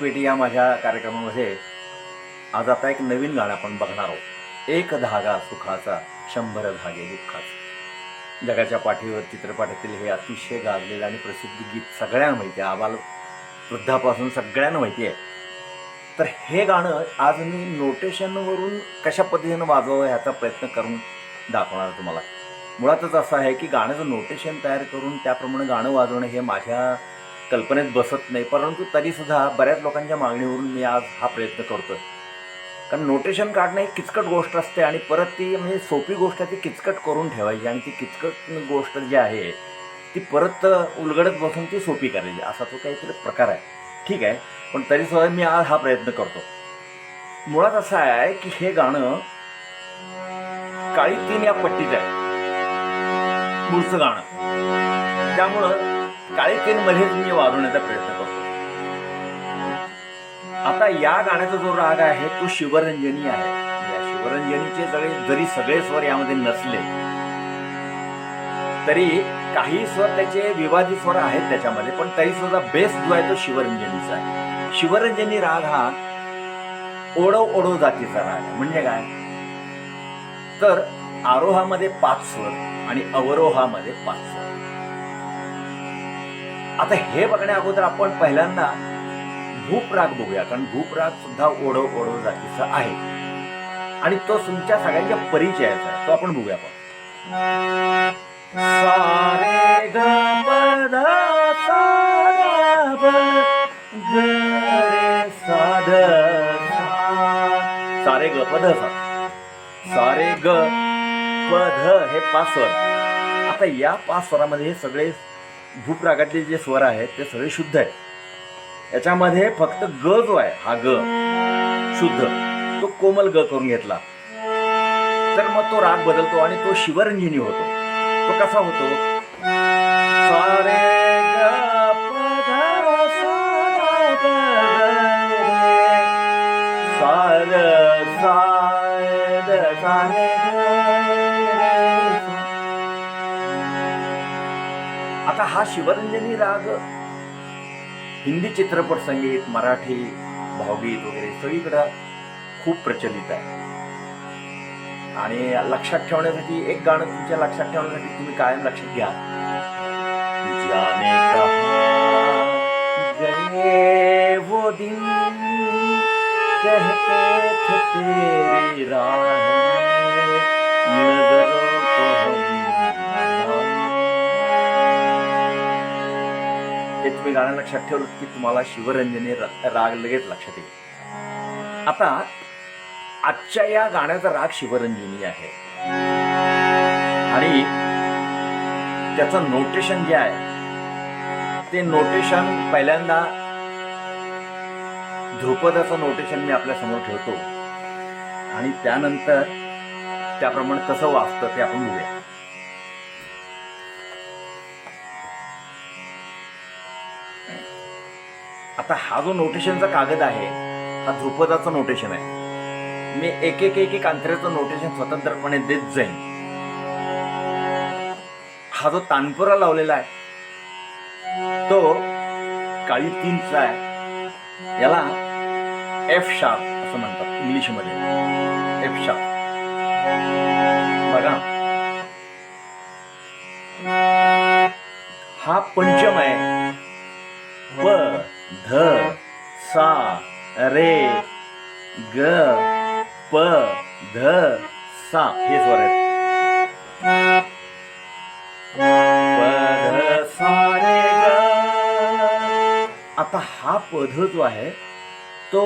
पेटी या माझ्या कार्यक्रमामध्ये आज आता एक नवीन गाणं आपण बघणार आहोत. एक धागा सुखाचा शंभर धागे दुःखाचा. जगाच्या पाठीवर चित्रपटातील हे अतिशय गाजलेलं आणि प्रसिद्ध गीत सगळ्यांना माहिती आहे. आबाल वृद्धापासून सगळ्यांना माहिती आहे. तर हे गाणं आज मी नोटेशनवरून कशा पद्धतीनं वाजवावं ह्याचा प्रयत्न करून दाखवणार तुम्हाला. मुळातच असं आहे की गाण्याचं नोटेशन तयार करून त्याप्रमाणे गाणं वाजवणं हे माझ्या कल्पनेत बसत नाही. परंतु तरीसुद्धा बऱ्याच लोकांच्या मागणीवरून मी आज हा प्रयत्न करतो कारण नोटेशन काढणं एक किचकट गोष्ट असते आणि परत ती म्हणजे सोपी गोष्ट ती किचकट करून ठेवायची आणि ती किचकट गोष्ट जी आहे ती परत उलगडत बसून ती सोपी करायची. असा तो काहीतरी प्रकार आहे. ठीक आहे. पण तरीसुद्धा मी आज हा प्रयत्न करतो मुळात असं आहे की हे गाणं काळी तीन या पट्टीत आहे. मूळचं गाणं. त्यामुळं काळी तीन मध्ये मी वाजवण्याचा प्रयत्न करतो. आता या गाण्याचा जो राग आहे तो शिवरंजनी आहे. या शिवरंजनीचे सगळे जरी सगळे स्वर यामध्ये नसले तरी काही स्वर त्याचे विवादी स्वर आहेत त्याच्यामध्ये पण तरी सुद्धा बेस्ट जो आहे तो शिवरंजनीचा आहे. शिवरंजनी राग हा ओढव ओढव जातीचा राग म्हणजे काय? तर आरोहामध्ये पाच स्वर आणि अवरोहामध्ये पाच स्वर. आता हे बघण्या अगोदर आपण पहिल्यांदा भूपराग बघूया कारण भूप राग सुद्धा ओढव ओढव जातीचा आहे. आणि तो तुमच्या सगळ्यांच्या परिचयाचा आहे. तो आपण बघूया आपण. सारे ग प ध सा सा ध सारे ग प ध सारे ग प ध हे पाच स्वर आता या पाच स्वरामध्ये हे सगळे भूपरागातले जे स्वर आहेत ते सगळे शुद्ध आहेत. याच्यामध्ये फक्त ग जो आहे हा ग शुद्ध तो कोमल ग करून घेतला. तर मग तो राग बदलतो आणि तो शिवरंजनी होतो. तो कसा होतो? सारे हा शिवरंजनी राग. हिंदी चित्रपट संगीत मराठी भावगीत वगैरे सगळीकडं खूप प्रचलित आहे. आणि लक्षात ठेवण्यासाठी एक गाणं तुमच्या लक्षात ठेवण्यासाठी तुम्ही कायम लक्षात घ्या. जाने वो दिन कहते थे तेरी राह नजरों ते तुम्ही गाणं लक्षात ठेवलं की तुम्हाला शिवरंजनी राग लगेच लक्षात येईल. आता आजच्या या गाण्याचा राग शिवरंजनी आहे. आणि त्याचं नोटेशन जे आहे ते नोटेशन पहिल्यांदा ध्रुपदाचं नोटेशन मी आपल्यासमोर ठेवतो. आणि त्यानंतर त्याप्रमाणे कसं वाचतं ते आपण बघूया. आता हा जो नोटेशनचा कागद आहे हा ध्रुपदाचं नोटेशन आहे. मी एक एक एक एक अंतऱ्याचं नोटेशन स्वतंत्रपणे देत जाईन. हा जो तानपुरा लावलेला आहे तो काळी तीनचा आहे. याला एफ शार्प असं म्हणतात इंग्लिशमध्ये. एफ शार्प बघा. हा पंचम आहे. प ध सा रे ग प ध सा. हे स्वर आहेत. आता हा पध जो आहे तो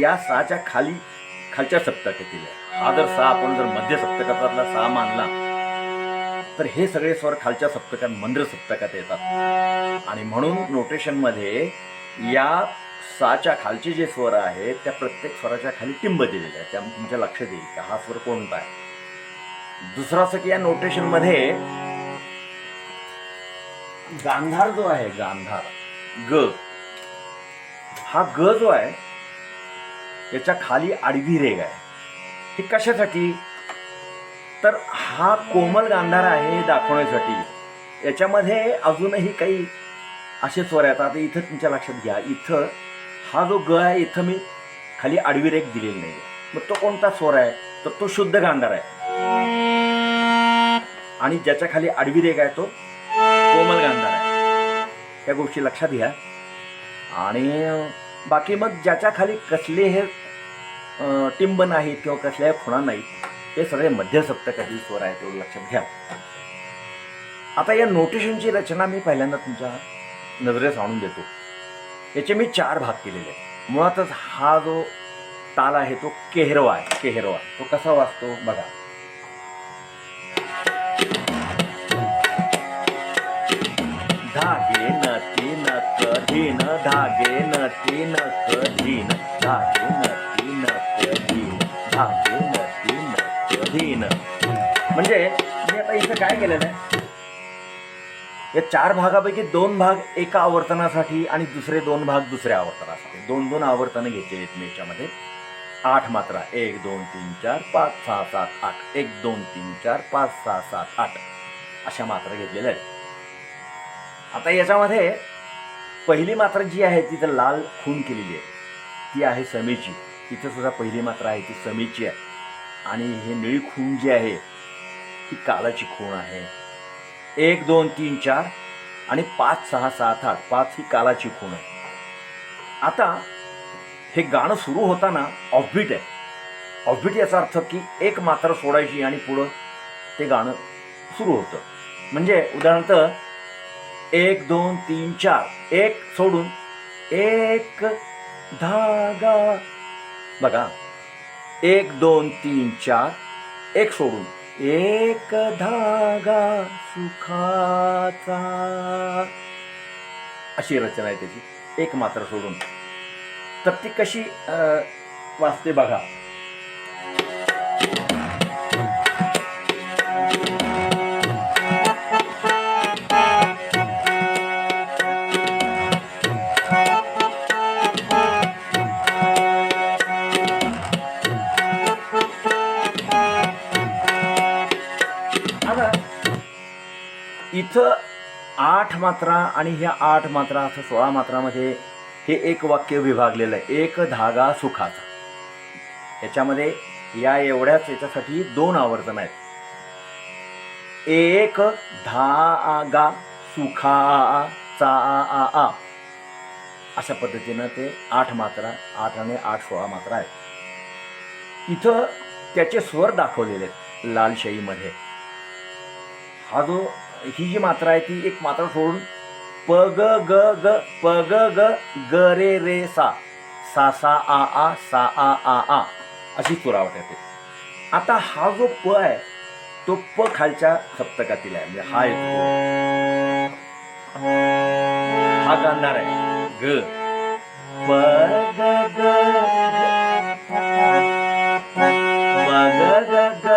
या साच्या खाली खालच्या सप्तकातील आहे. हा जर सा आपण जर मध्य सप्तकातला सा मानला तर हे सगळे स्वर खालच्या सप्तकात मंद्र सप्तकात येतात. आणि म्हणून नोटेशनमध्ये या साच्या खालचे जे स्वर आहेत त्या प्रत्येक स्वराच्या खाली टिंब दिलेले आहेत त्यामुळे तुमच्या लक्षात येईल की हा स्वर कोणता आहे. दुसरा असं की या नोटेशनमध्ये गांधार जो आहे गांधार ग हा ग जो आहे याच्या खाली आडवी रेग आहे. हे कशासाठी? तर हा कोमल गांधार आहे हे दाखवण्यासाठी. याच्यामध्ये अजूनही काही असे स्वर आहेत. आता इथं तुमच्या लक्षात घ्या. इथं हा जो ग आहे इथं मी खाली आडवी रेख दिलेली नाही मग तो कोणता स्वर आहे? तर तो शुद्ध गांधार आहे. आणि ज्याच्या खाली आडवी रेख आहे तो कोमल गांधार आहे. त्या गोष्टी लक्षात घ्या. आणि बाकी मग ज्याच्या खाली कसले हे टिंब नाहीत किंवा कसल्या खुणा नाहीत हे सगळे मध्यसप्तकातील स्वर आहेत तेवढं लक्षात घ्या. आता या नोटेशनची रचना मी पहिल्यांदा तुमच्या नजरेस आणून देतो. याचे मी चार भाग केलेले आहेत. मुळातच हा जो ताल आहे तो केहरवा आहे. केहरवा. तो कसा वाजतो बघा. धागे न तीन कधीन धागे न तीन कधीन धागे न तीन कधीन धागे न तीन कधीन म्हणजे मी आता इथं काय केलेलं आहे? या चार भागापैकी दोन भाग एका आवर्तनासाठी आणि दुसरे दोन भाग दुसऱ्या आवर्तनासाठी. दोन दोन आवर्तनं घ्यायचे आहेत याच्यामध्ये. आठ मात्रा. एक दोन तीन चार पाच सहा सात आठ. एक दोन तीन चार पाच सहा सात आठ. अशा मात्रा घेतलेल्या आहेत. आता याच्यामध्ये पहिली मात्रा जी आहे ती तर लाल खून केलेली आहे. ती आहे समीची. तिथं सुद्धा पहिली मात्रा आहे ती समीची आहे. आणि हे निळी खून जी आहे ती कालाची खूण आहे. एक दोन तीन चार आणि पाच सहा सात आठ. पाच ही कालाची खूण आहे. आता हे गाणं सुरू होताना ऑफबीट आहे. ऑफबीट याचा अर्थ की एक मात्र सोडायची आणि पुढं ते गाणं सुरू होतं. म्हणजे उदाहरणार्थ एक दोन तीन चार. एक सोडून एक धागा. बघा. एक दोन तीन चार. एक सोडून. एक धागा सुखाचा. अशी रचना आहे त्याची. एक मात्र सोडून. तर ती कशी वाचते बघा. इथं आठ मात्रा आणि ह्या आठ मात्रा असं सोळा मात्रामध्ये हे एक वाक्य विभागलेलं आहे. एक धागा सुखाचा. याच्यामध्ये या एवढ्याच याच्यासाठी दोन आवर्तन आहेत. एक धागा सुखाचा. आ आ अशा पद्धतीनं ते आठ मात्रा आठ आणि आठ सोळा मात्रा आहेत. इथं त्याचे स्वर दाखवलेले आहेत लालशाहीमध्ये. हा जो ही जी मात्रा आहे ती एक मात्रा सोडून प ग ग ग प ग ग ग रे रे सा. सा सा आ आ सा आ आ आ. अशी सुरावट येते. आता हा जो प आहे तो प खालच्या सप्तकातील आहे. म्हणजे हा येतो हा गाणार आहे. ग. प ग ग ग ग.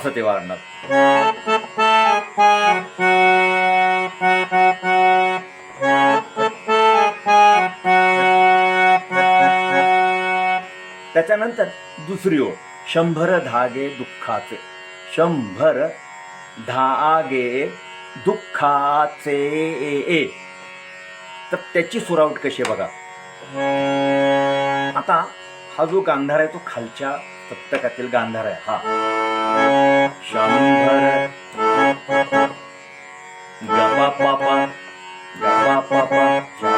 असं ते वाढणार. त्याच्यानंतर दुसरी ओळ शंभर धागे दुःखाचे. शंभर धागे दुःखाचे. ए तर त्याची सुरावट कशी बघा. आता हा जो गांधार आहे तो खालच्या सप्तकातील गांधार आहे. हा. शंभर गपा पापा गपा पापा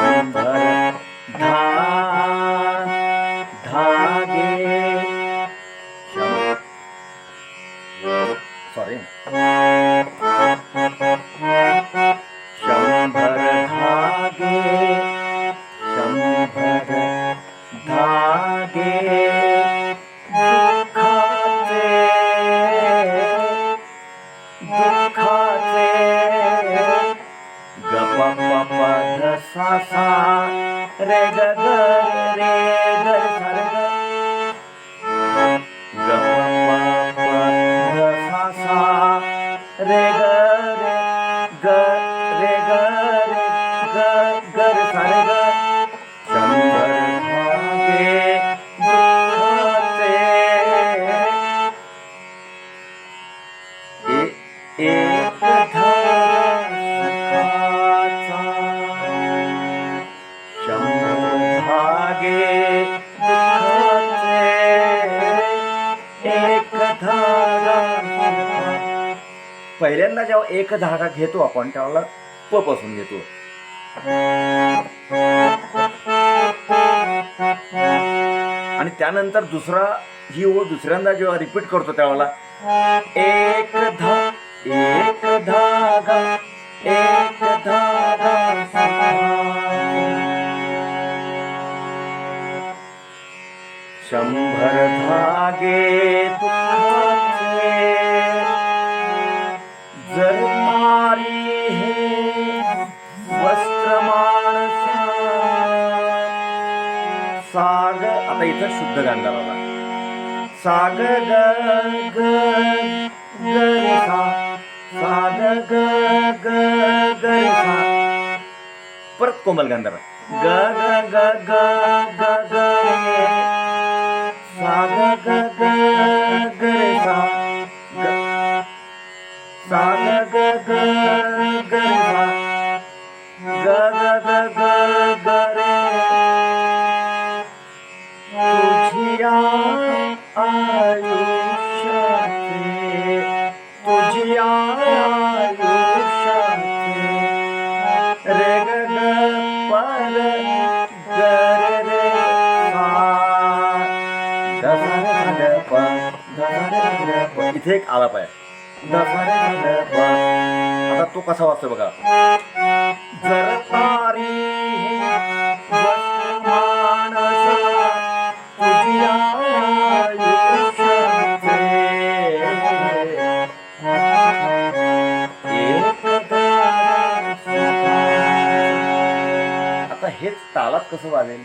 एक धागा पहिल्यांदा जेव्हा एक धागा घेतो आपण त्याला प पासून घेतो. आणि त्यानंतर दुसरा ही ओळ दुसऱ्यांदा जेव्हा रिपीट करतो त्यावेळेला एक धा एक धागा एक धागा शंभर धागे दुःखाचे जर मारी हे वस्त्र माणसा साग आता इथं शुद्ध गांधा बाबा साग ग ग ग सा. साग ग ग ग रे सा. परत कोमल गांधार ग ग ग ग ग ग रे इथे एक आलाप आहे. आता तो कसा वाचतो बघा. जर हे. आता हेच तालात कसं वाजेल?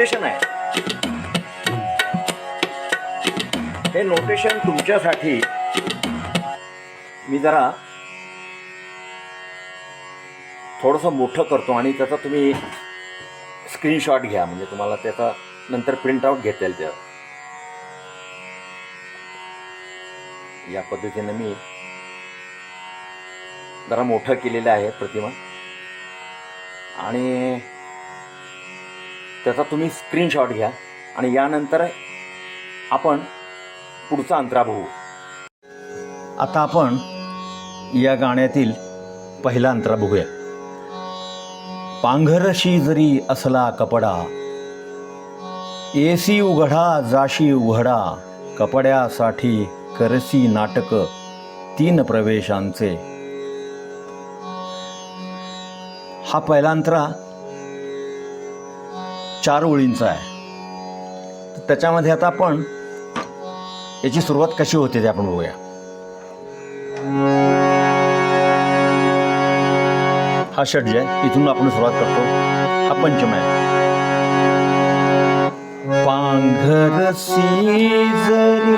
नोटेशन आहे. हे नोटेशन तुमच्यासाठी. मी जरा थोडंसं मोठं करतो आणि त्याचा तुम्ही स्क्रीनशॉट घ्या. म्हणजे तुम्हाला त्याचा नंतर प्रिंटआउट घेता येईल. त्या या पद्धतीनं मी जरा मोठं केलेलं आहे प्रतिमा. आणि त्याचा तुम्ही स्क्रीनशॉट घ्या आणि यानंतर आपण पुढचा अंतरा बघू. आता आपण या गाण्यातील पहिला अंतरा बघूया. पांघरशी जरी असला कपडा एसी उघडा जाशी उघडा कपड्यासाठी करसी नाटक तीन प्रवेशांचे. हा पहिला अंतरा चार ओळींचा आहे. तर त्याच्यामध्ये आता आपण याची सुरुवात कशी होते ते आपण बघूया. हा षड्ज आहे इथून आपण सुरुवात करतो. हा पंचम आहे. पांघरसी जरी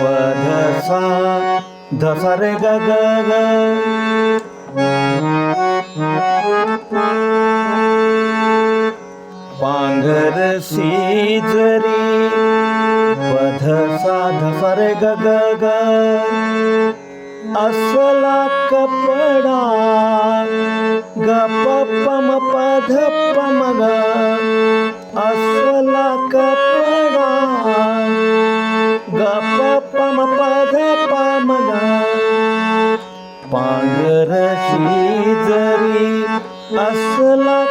पधसा धसा रे ग ग ग पांघरसी जरी पधसा धसा ग असला कपडा गप पम पध पम ग असला कपडा गप पम पध पम ग। पांघरशी जरी असला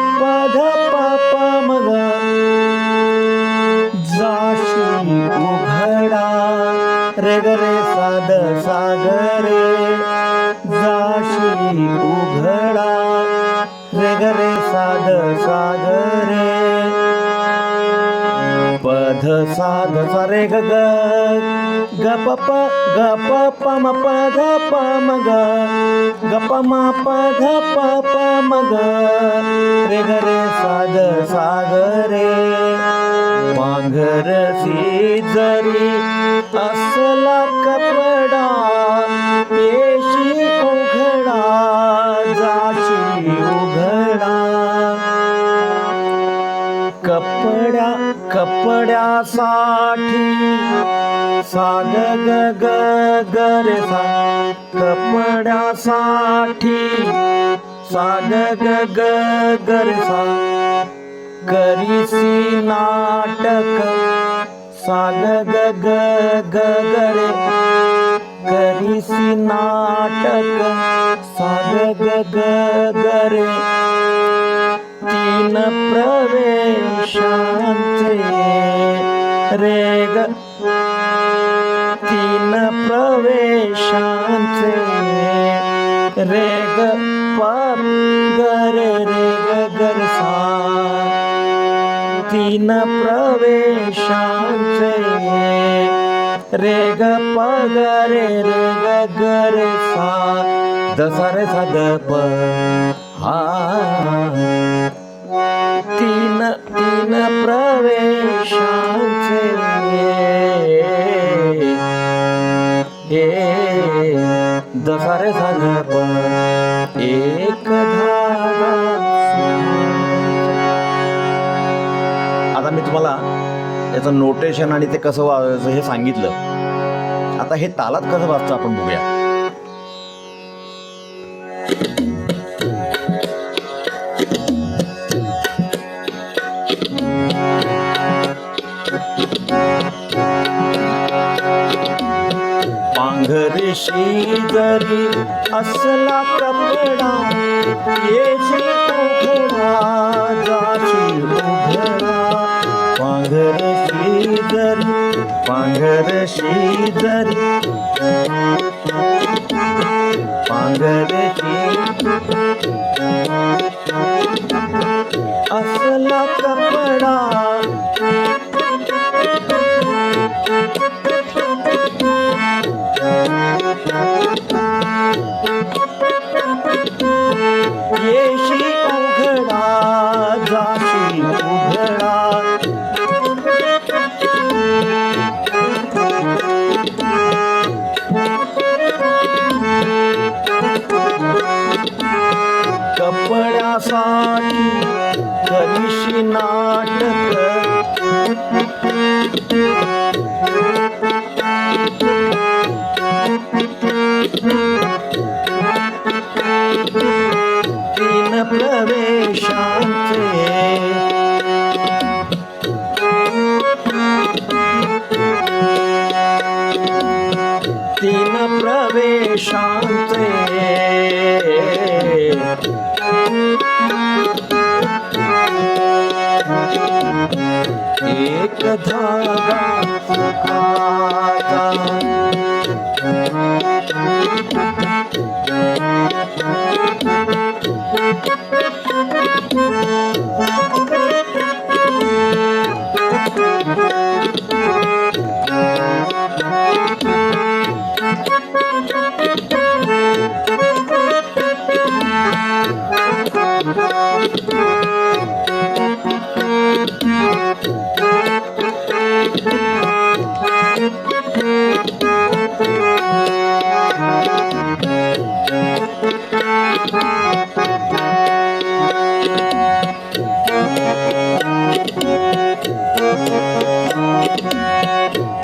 ध सा ध सा रे ग ग. ग प प ग प प म प ध प म ग. ग प म प ध प प म ग. रे ग रे साध सागरे पांघरसी जरी असला कपडा कपड्यासाठी साग ग गगर सा। कपडा साठि। सा। करीसी नाटक। साग ग साध करीसी नाटक। साग साध गगरे ग रे तीन प्रवेशांचे रे तीन प्रवेशांचे रे ग प ग रे रे ग तीन प्रवेशांचे रे ग प ग रे रे सा दसा रे सा द प हा। तीन तीन प्रवेशांचे हे दसा रे सा एक धागा आता मी तुम्हाला याचं नोटेशन आणि ते कसं वाजायचं हे सांगितलं. आता हे तालात कसं वाजतं आपण बघूया. पांघरशी जरी असला कपडा येशी उघडा जाशी उघडा. पांघरशी जरी पांघरशी जरी पांघरशी असला कपडा येशी उघडा जाशी उघडा. कपड्यासाठी कलिशी नाटक. Thank you.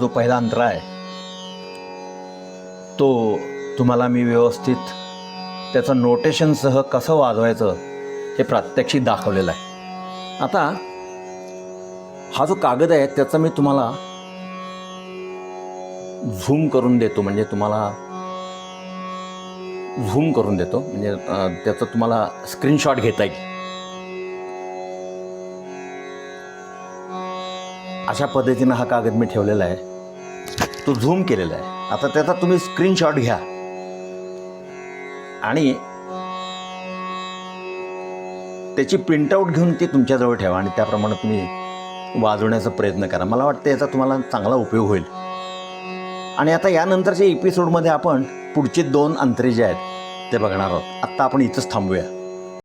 जो पहिला अंतरा आहे तो तुम्हाला मी व्यवस्थित त्याचं नोटेशनसह कसं वाजवायचं हे प्रात्यक्षिक दाखवलेलं आहे. आता हा जो कागद आहे त्याचा मी तुम्हाला झूम करून देतो. म्हणजे तुम्हाला झूम करून देतो. म्हणजे त्याचं तुम्हाला स्क्रीनशॉट घेता येईल. अशा पद्धतीनं हा कागद मी ठेवलेला आहे. तो झूम केलेला आहे. आता त्याचा तुम्ही स्क्रीनशॉट घ्या. आणि त्याची प्रिंटआउट घेऊन ती तुमच्याजवळ ठेवा आणि त्याप्रमाणे तुम्ही वाजवण्याचा प्रयत्न करा. मला वाटतं याचा तुम्हाला चांगला उपयोग होईल. आणि आता यानंतरच्या एपिसोडमध्ये आपण पुढचे दोन अंतरे जे आहेत ते बघणार आहोत. आत्ता आपण इथंच थांबूया.